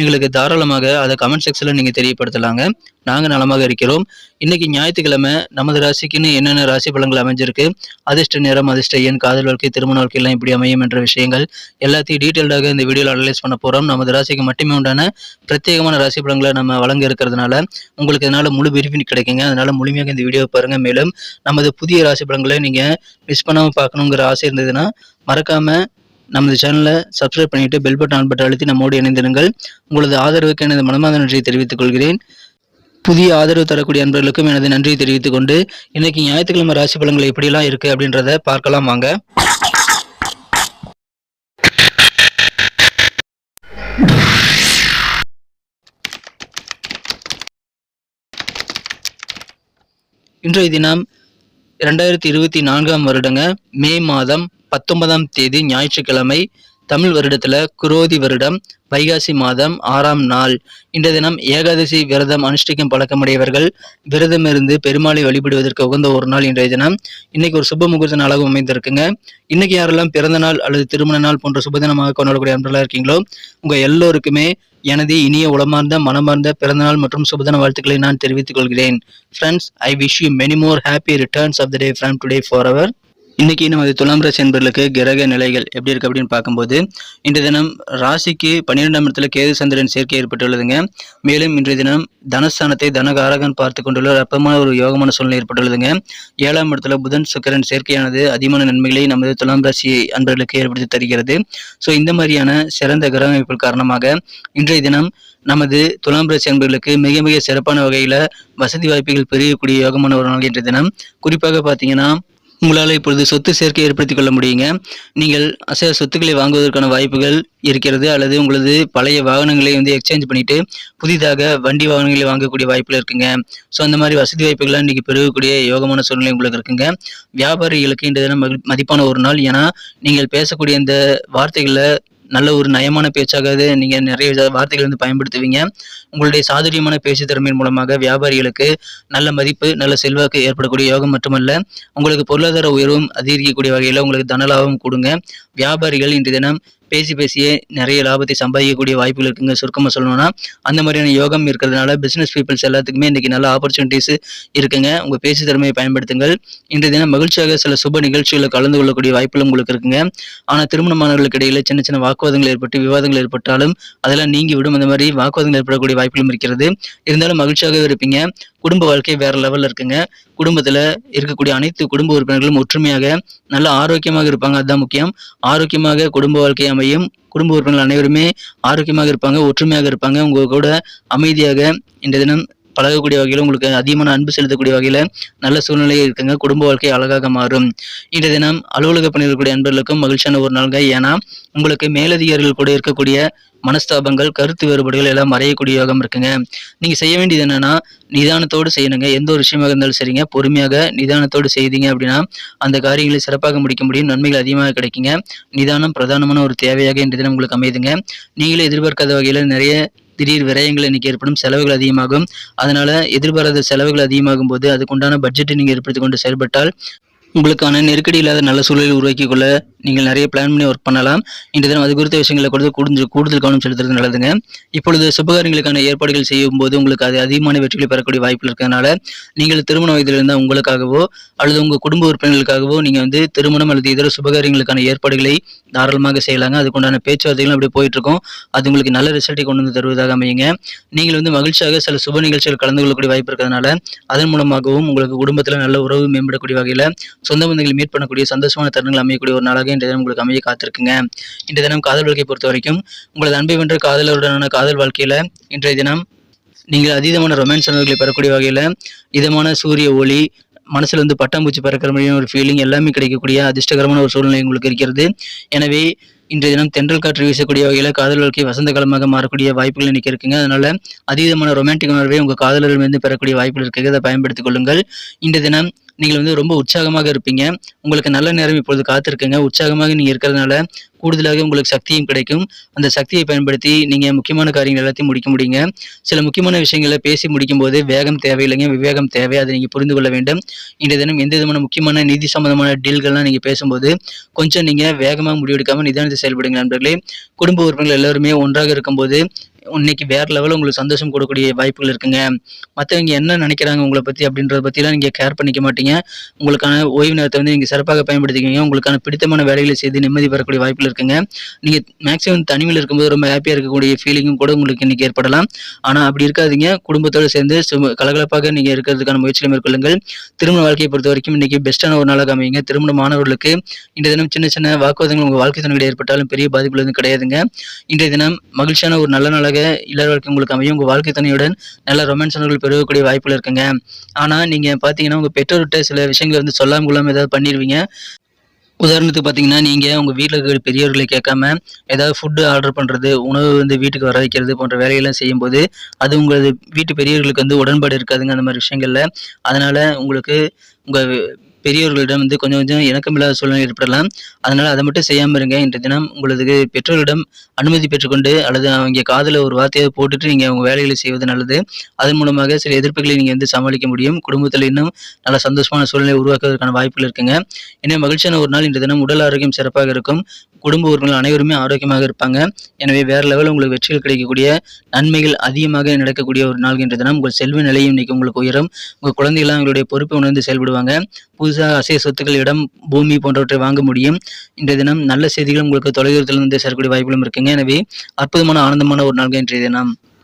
எங்களுக்கு தாராளமாக அதை கமெண்ட் செக்ஷனில் நீங்கள் தெரியப்படுத்தலாங்க. நாங்கள் நலமாக இருக்கிறோம். இன்றைக்கி ஞாயிற்றுக்கிழமை நமது ராசிக்குன்னு என்னென்ன ராசி பலன்கள் அமைஞ்சிருக்கு? அதிர்ஷ்ட நேரம் அதிர்ஷ்ட எண் காதல் வாழ்க்கை திருமண வாழ்க்கையெல்லாம் இப்படி அமையும் என்ற விஷயங்கள் எல்லாத்தையும் டீட்டெயில்டாக இந்த வீடியோவில் அனலைஸ் பண்ண போகிறோம் நமது ராசிக்கு மட்டுமே உண்டான பிரத்யேகமான ராசி பலன்களை நம்ம வழங்க இருக்கிறதுனால உங்களுக்கு இதனால் முழு பெனிஃபிட் கிடைக்குங்க. அதனால் முழுமையாக இந்த வீடியோவை பாருங்கள் மேலும் நமது புதிய ராசி பலன்களை நீங்கள் மிஸ் பண்ணாமல் பார்க்கணுங்கிற ஆசை இருந்ததுன்னா மறக்காமல் நமது சேனலை சப்ஸ்கிரைப் பண்ணிட்டு பெல் பட்டன் ஆன் பட்டன் அழுத்தி நம்மோடு இணைந்திருங்கள். உங்களது ஆதரவுக்கு எனது மனமார்ந்த நன்றியை தெரிவித்துக் கொள்கிறேன். புதிய ஆதரவு தரக்கூடிய அன்பர்களுக்கும் எனது நன்றியை தெரிவித்துக் கொண்டு இன்னைக்கு ஞாயிற்றுக்கிழமை ராசி பலன்கள் எப்படிலாம் இருக்கு அப்படின்றத பார்க்கலாம் வாங்க. இன்றைய தினம் இரண்டாயிரத்தி இருபத்தி நான்காம் வருடங்க மே மாதம் பத்தொன்பதாம் தேதி ஞாயிற்றுக்கிழமை தமிழ் வருடத்துல குரோதி வருடம் வைகாசி மாதம் ஆறாம் நாள். இன்றைய தினம் ஏகாதசி விரதம் அனுஷ்டிக்கும் பழக்கமுடையவர்கள் விரதம் இருந்து பெருமாளை வழிபடுவதற்கு உகந்த ஒரு நாள் இன்றைய தினம். இன்னைக்கு ஒரு சுப முகூர்த்த நாளாகவும் அமைந்திருக்குங்க. இன்னைக்கு யாரெல்லாம் பிறந்த நாள் அல்லது திருமண நாள் போன்ற சுபதினமாக கொண்டாடக்கூடிய அன்பர்களாக இருக்கீங்களோ உங்க எல்லோருக்குமே எனது இனிய உளமார்ந்த மனமார்ந்த பிறந்தநாள் மற்றும் சுபதன வாழ்த்துக்களை நான் தெரிவித்துக் கொள்கிறேன். Friends I wish you many more happy returns of the day from today for our இன்றைக்கி நமது துலாம் ராசி என்பர்களுக்கு கிரக நிலைகள் எப்படி இருக்குது அப்படின்னு பார்க்கும்போது இன்றைய தினம் ராசிக்கு பன்னிரெண்டாம் இடத்துல கேது சந்திரன் சேர்க்கை ஏற்பட்டுள்ளதுங்க. மேலும் இன்றைய தினம் தனஸ்தானத்தை தனகாரகன் பார்த்து கொண்டுள்ள அற்பமான ஒரு யோகமான சூழ்நிலை ஏற்பட்டுள்ளதுங்க. ஏழாம் இடத்துல புதன் சுக்கரன் சேர்க்கையானது அதிகமான நன்மைகளை நமது துலாம் ராசி அன்பர்களுக்கு ஏற்படுத்தி தருகிறது. ஸோ இந்த மாதிரியான சிறந்த கிரக அமைப்பு காரணமாக இன்றைய தினம் நமது துலாம் ராசி அன்பர்களுக்கு மிக மிக சிறப்பான வகையில் வசதி வாய்ப்புகள் பெருகக்கூடிய யோகமான ஒரு நாள் இன்றைய தினம். குறிப்பாக பார்த்தீங்கன்னா உங்களால் இப்பொழுது சொத்து சேர்க்கை ஏற்படுத்திக் கொள்ள முடியுங்க. நீங்கள் அசைய சொத்துக்களை வாங்குவதற்கான வாய்ப்புகள் இருக்கிறது. அல்லது உங்களது பழைய வாகனங்களை வந்து எக்ஸ்சேஞ்ச் பண்ணிட்டு புதிதாக வண்டி வாகனங்களை வாங்கக்கூடிய வாய்ப்புகள் இருக்குங்க. ஸோ அந்த மாதிரி வசதி வாய்ப்புகள்லாம் இன்றைக்கி பெருகக்கூடிய யோகமான சூழ்நிலை உங்களுக்கு இருக்குங்க. வியாபாரிகளுக்கு இந்த தினம் மதிப்பான ஒரு நாள். ஏன்னா நீங்கள் பேசக்கூடிய இந்த வார்த்தைகளில் நல்ல ஒரு நயமான பேச்சாக நீங்கள் நீங்க நிறைய வார்த்தைகள் வந்து பயன்படுத்துவீங்க. உங்களுடைய சாதுரியமான பேச்சு திறமையின் மூலமாக வியாபாரிகளுக்கு நல்ல மதிப்பு நல்ல செல்வாக்கு ஏற்படக்கூடிய யோகம் மட்டுமல்ல உங்களுக்கு பொருளாதார உயர்வும் அதிகரிக்கக்கூடிய வகையில் உங்களுக்கு தன லாபம் கொடுங்க. வியாபாரிகள் இன்றைய தினம் பேசி பேசியே நிறைய லாபத்தை சம்பாதிக்கக்கூடிய வாய்ப்புகள் இருக்குங்க. சுருக்கமாக சொல்லணும்னா அந்த மாதிரியான யோகம் இருக்கிறதுனால பிஸ்னஸ் பீப்புள்ஸ் எல்லாத்துக்குமே இன்றைக்கி நல்ல ஆப்பர்ச்சுனிட்டிஸ் இருக்குங்க. உங்கள் பேச்சு திறமையை பயன்படுத்துங்கள். இன்றைய தினம் மகிழ்ச்சியாக சில சுப நிகழ்ச்சிகளில் கலந்து கொள்ளக்கூடிய வாய்ப்புகள் உங்களுக்கு இருக்குங்க. ஆனால் திருமணமானவர்களுக்கு இடையில சின்ன சின்ன வாக்குவாதங்கள் ஏற்பட்டு விவாதங்கள் ஏற்பட்டாலும் அதெல்லாம் நீங்கி விடும். அந்த மாதிரி வாக்குவாதங்கள் ஏற்படக்கூடிய வாய்ப்புகளும் இருக்கிறது. இருந்தாலும் மகிழ்ச்சியாகவே இருப்பீங்க. குடும்ப வாழ்க்கை வேற லெவலில் இருக்குங்க. குடும்பத்துல இருக்கக்கூடிய அனைத்து குடும்ப உறுப்பினர்களும் ஒற்றுமையாக நல்ல ஆரோக்கியமாக இருப்பாங்க. அதுதான் முக்கியம். ஆரோக்கியமாக குடும்ப வாழ்க்கை அமையும். குடும்ப உறுப்பினர்கள் அனைவருமே ஆரோக்கியமாக இருப்பாங்க ஒற்றுமையாக இருப்பாங்க. உங்க கூட அமைதியாக இந்த தினம் பழகக்கூடிய வகையில் உங்களுக்கு அதிகமான அன்பு செலுத்தக்கூடிய வகையில் நல்ல சூழ்நிலையில் இருக்குங்க. குடும்ப வாழ்க்கை அழகாக மாறும். இன்றைய தினம் அலுவலக பணியாளர்களுடைய அன்பர்களுக்கும் மகிழ்ச்சியான ஒரு நாள்ங்க. ஏன்னா உங்களுக்கு மேலதிகாரிகள் கூட இருக்கக்கூடிய மனஸ்தாபங்கள் கருத்து வேறுபாடுகள் எல்லாம் மறையக்கூடிய யோகம் இருக்குங்க. நீங்கள் செய்ய வேண்டியது என்னன்னா நிதானத்தோடு செய்யணுங்க. எந்த ஒரு விஷயமாக இருந்தாலும் சரிங்க. பொறுமையாக நிதானத்தோடு செய்தீங்க அப்படின்னா அந்த காரியங்களை சிறப்பாக முடிக்க முடியும். நன்மைகள் அதிகமாக கிடைக்குங்க. நிதானம் பிரதானமான ஒரு தேவையாக இன்றைய தினம் உங்களுக்கு அமையுதுங்க. நீங்களே எதிர்பார்க்காத வகையில் நிறைய திடீர் விரயங்கள் இன்னைக்கு ஏற்படும் செலவுகள் அதிகமாகும். அதனால எதிர்பாராத செலவுகள் அதிகமாகும் போது அதுக்குண்டான பட்ஜெட்டை நீங்கள் ஏற்படுத்தி கொண்டு செயல்பட்டால் உங்களுக்கான நெருக்கடி இல்லாத நல்ல சூழலை உருவாக்கி கொள்ள நீங்கள் நிறைய பிளான் பண்ணி ஒர்க் பண்ணலாம். இன்று தினம் அது குறித்த விஷயங்களை கொடுத்து கூடுதல் கூடுதல் கவனம் செலுத்துறது நல்லதுங்க. இப்பொழுது சுபகாரியங்களுக்கான ஏற்பாடுகள் செய்யும் போது உங்களுக்கு அது அதிகமான வெற்றிகளை பெறக்கூடிய வாய்ப்புகள் இருக்கிறதுனால நீங்கள் திருமண வயதில் இருந்தால் உங்களுக்காகவோ அல்லது உங்கள் குடும்ப உறுப்பினர்களுக்காகவோ நீங்கள் வந்து திருமணம் அல்லது இதர சுபகாரியங்களுக்கான ஏற்பாடுகளை தாராளமாக செய்யலாங்க. அதுக்குண்டான பேச்சுவார்த்தைகளும் அப்படியே போயிட்டு இருக்கும் அது உங்களுக்கு நல்ல ரிசல்ட்டை கொண்டு வந்து தருவதாக அமையுங்க. நீங்கள் வந்து மகிழ்ச்சியாக சில சுப நிகழ்ச்சிகள் கலந்து கொள்ளக்கூடிய வாய்ப்பு இருக்கிறதுனால அதன் மூலமாகவும் உங்களுக்கு குடும்பத்தில் நல்ல உறவு மேம்படக்கூடிய வகையில் சொந்த பந்தங்களை மீட் பண்ணக்கூடிய சந்தோஷமான தருணங்கள் அமையக்கூடிய ஒரு நாளாக இன்றைய தினம் உங்களுக்கு அமைய காத்திருக்குங்க. இன்றைய தினம் காதல் வாழ்க்கையை பொறுத்த வரைக்கும் உங்களது அன்பை வென்ற காதலருடனான காதல் வாழ்க்கையில் இன்றைய தினம் நீங்கள் அதீதமான ரொமான்ஸ் உணர்வுகளை பெறக்கூடிய வகையில் இதமான சூரிய ஒளி மனசில் வந்து பட்டாம்பூச்சி பறக்கிற மாதிரியான ஒரு ஃபீலிங் எல்லாமே கிடைக்கக்கூடிய அதிர்ஷ்டகரமான ஒரு சூழ்நிலை உங்களுக்கு இருக்கிறது. எனவே இன்றைய தினம் தென்றல் காற்று வீசக்கூடிய வகையில் காதல் வாழ்க்கை வசந்த காலமாக மாறக்கூடிய வாய்ப்புகள் இன்னைக்கு இருக்குங்க. அதனால அதீதமான ரொமான்டிக் உணர்வை உங்கள் காதலர்கள் வந்து பெறக்கூடிய வாய்ப்புகள் இருக்குது அதை பயன்படுத்திக் கொள்ளுங்கள். இன்றைய தினம் நீங்கள் வந்து ரொம்ப உற்சாகமாக இருப்பீங்க. உங்களுக்கு நல்ல நேரம் இப்பொழுது காத்திருக்குங்க. உற்சாகமாக நீங்கள் இருக்கிறதுனால கூடுதலாக உங்களுக்கு சக்தியும் கிடைக்கும். அந்த சக்தியை பயன்படுத்தி நீங்கள் முக்கியமான காரியங்கள் எல்லாத்தையும் முடிக்க முடியுங்க. சில முக்கியமான விஷயங்களை பேசி முடிக்கும் போது வேகம் தேவையில்லைங்க. விவேகம் தேவை. அதை நீங்கள் புரிந்து கொள்ள வேண்டும். இன்றைய தினம் எந்த விதமான முக்கியமான நிதி சம்பந்தமான டீல்கள்லாம் நீங்கள் பேசும்போது கொஞ்சம் நீங்கள் வேகமாக முடிவெடுக்காமல் நிதானத்தை செயல்படுங்க நண்பர்களே. குடும்ப உறுப்பினர்கள் எல்லாருமே ஒன்றாக இருக்கும்போது இன்னைக்கு வேற லெவலில் உங்களுக்கு சந்தோஷம் கொடுக்கக்கூடிய வாய்ப்புகள் இருக்குங்க. மற்றவங்க என்ன நினைக்கிறாங்க உங்களை பற்றி அப்படின்றத பற்றிலாம் நீங்கள் கேர் பண்ணிக்க மாட்டீங்க. உங்களுக்கான ஓய்வு நேரத்தை வந்து நீங்கள் சிறப்பாக பயன்படுத்திக்குவீங்க உங்களுக்கான பிடித்தமான வேலைகளை செய்து நிம்மதி பெறக்கூடிய வாய்ப்புகள் இருக்குங்க. நீங்கள் மேக்ஸிமம் தனிமையில் இருக்கும்போது ரொம்ப ஹாப்பியாக இருக்கக்கூடிய ஃபீலிங்கும் கூட உங்களுக்கு இன்னைக்கு ஏற்படலாம். ஆனால் அப்படி இருக்காதீங்க. குடும்பத்தோடு சேர்ந்து சும கலகலப்பாக நீங்கள் இருக்கிறதுக்கான முயற்சிகளை மேற்கொள்ளுங்கள். திருமண வாழ்க்கையை பொறுத்த வரைக்கும் இன்னைக்கு பெஸ்ட்டான ஒரு நாளாக அமையுங்க. திருமண மாணவர்களுக்கு இன்றைய தினம் சின்ன சின்ன வாக்குவாதங்கள் உங்கள் வாழ்க்கை துணையில் ஏற்பட்டாலும் பெரிய பாதிப்புகள் எதுவும் கிடையாதுங்க. இன்றைய தினம் மகிழ்ச்சியான ஒரு நல்ல நாளாக இல்லற வாழ்க்கை உங்களுக்கு அமையும். உங்கள் வாழ்க்கை துணையுடன் நல்ல ரொமான்ஸ்கள் பெருகக்கூடிய வாய்ப்புகள் இருக்குங்க. ஆனால் நீங்கள் பார்த்தீங்கன்னா உங்கள் பெற்றோர்கிட்ட சில விஷயங்களை வந்து சொல்லாமல் கொள்ளாமல் ஏதாவது பண்ணிடுவீங்க உதாரணத்துக்கு பார்த்தீங்கன்னா நீங்கள் உங்கள் வீட்டில் இருக்கிற பெரியவர்களை கேட்காம ஏதாவது ஃபுட்டு ஆர்டர் பண்ணுறது உணவு வந்து வீட்டுக்கு வர வைக்கிறது போன்ற வேலையெல்லாம் செய்யும்போது அது உங்களது வீட்டு பெரியவர்களுக்கு வந்து உடன்பாடு இருக்காதுங்க அந்த மாதிரி விஷயங்களில். அதனால் உங்களுக்கு உங்கள் பெரியவர்களிடம் வந்து கொஞ்சம் கொஞ்சம் இணக்கமில்லாத சூழ்நிலை ஏற்படலாம். அதனால் அதை மட்டும் செய்யாமல் இருங்க. இன்றைய தினம் உங்களது பெற்றோரிடம் அனுமதி பெற்றுக்கொண்டு அல்லது அவங்க காதில் ஒரு வார்த்தையை போட்டுட்டு நீங்கள் உங்கள் வேலைகளை செய்வது நல்லது. அதன் மூலமாக சில எதிர்ப்புகளை நீங்கள் வந்து சமாளிக்க முடியும். குடும்பத்தில் இன்னும் நல்ல சந்தோஷமான சூழ்நிலை உருவாக்குவதற்கான வாய்ப்புகள் இருக்குங்க. எனவே மகிழ்ச்சியான ஒரு நாள் இன்றைய தினம். உடல் ஆரோக்கியம் சிறப்பாக இருக்கும். குடும்ப உறுப்பினர்கள் அனைவருமே ஆரோக்கியமாக இருப்பாங்க. எனவே வேறு லெவலில் உங்களுக்கு வெற்றிகள் கிடைக்கக்கூடிய நன்மைகள் அதிகமாக நடக்கக்கூடிய ஒரு நாள் என்ற தினம் உங்கள் செல்வ நிலையும் இன்னைக்கு உங்களுக்கு உயரும். உங்கள் குழந்தைகளாம் உங்களுடைய பொறுப்பை உணர்ந்து செயல்படுவாங்க. புதுசாக அசைய சொத்துக்கள் இடம் பூமி போன்றவற்றை வாங்க முடியும். இன்றைய தினம் நல்ல செய்திகள் உங்களுக்கு தொலைதூரத்திலிருந்து சேரக்கூடிய வாய்ப்புகளும் இருக்குங்க. எனவே அற்புதமான ஆனந்தமான ஒரு நாள் இன்றைய தினம்.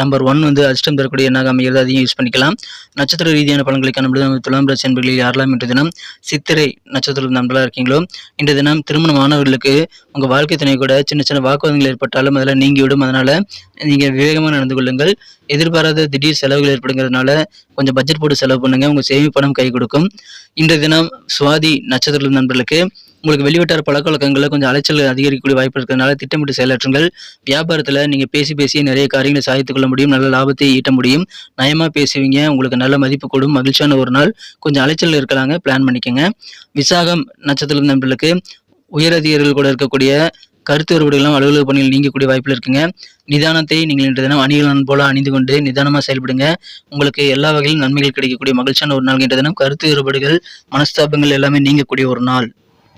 நம்பர் ஒன் வந்து அதிர்ஷ்டம் தரக்கூடிய எண்ணாக அமைகிறது. அதையும் யூஸ் பண்ணிக்கலாம். நட்சத்திர ரீதியான பலன்களை காணும்போது துலாம் ராசி என்பர்களில் யாரெல்லாம் இன்றைய தினம் சித்திரை நட்சத்திர நண்பர்களாக இருக்கீங்களோ இன்றைய தினம் திருமணமானவர்களுக்கு உங்கள் வாழ்க்கை துணை கூட சின்ன சின்ன வாக்குவாதங்கள் ஏற்பட்டாலும் அதெல்லாம் நீங்கிவிடும். அதனால் நீங்கள் விவேகமாக நடந்து கொள்ளுங்கள். எதிர்பாராத திடீர் செலவுகள் ஏற்படுங்கிறதுனால கொஞ்சம் பட்ஜெட் போட்டு செலவு பண்ணுங்கள் உங்கள் சேமிப்பு பணம் கை கொடுக்கும். இன்றைய தினம் சுவாதி நட்சத்திர நண்பர்களுக்கு உங்களுக்கு வெளிவட்டார பழக்க வழக்கங்களில் கொஞ்சம் அலைச்சல் அதிகரிக்கக்கூடிய வாய்ப்பு இருக்கிறதுனால திட்டமிட்டு செயலாற்றுங்கள். வியாபாரத்தில் நீங்கள் பேசி பேசி நிறைய காரியங்களை சாய்த்துக்கொள்ள முடியும் நல்ல லாபத்தை ஈட்ட முடியும். நயமாக பேசுவீங்க உங்களுக்கு நல்ல மதிப்பு கூடும் மகிழ்ச்சியான ஒரு நாள். கொஞ்சம் அலைச்சல் இருக்கலாங்க பிளான் பண்ணிக்கோங்க. விசாகம் நட்சத்திர நண்பர்களுக்கு உயரதிகாரிகள் கூட இருக்கக்கூடிய கருத்து வேறுபாடுகளும் அலுவலக பணியில் நீங்கக்கூடிய வாய்ப்பில் இருக்குங்க. நிதானத்தை நீங்கள் இன்று தினம் அணிகலன் போல அணிந்து கொண்டு நிதானமாக செயல்படுங்க. உங்களுக்கு எல்லா வகையிலும் நன்மைகள் கிடைக்கக்கூடிய மகிழ்ச்சியான ஒரு நாள் இன்று தினம் கருத்து வேறுபாடுகள் மனஸ்தாபங்கள் எல்லாமே நீங்கக்கூடிய ஒரு நாள்.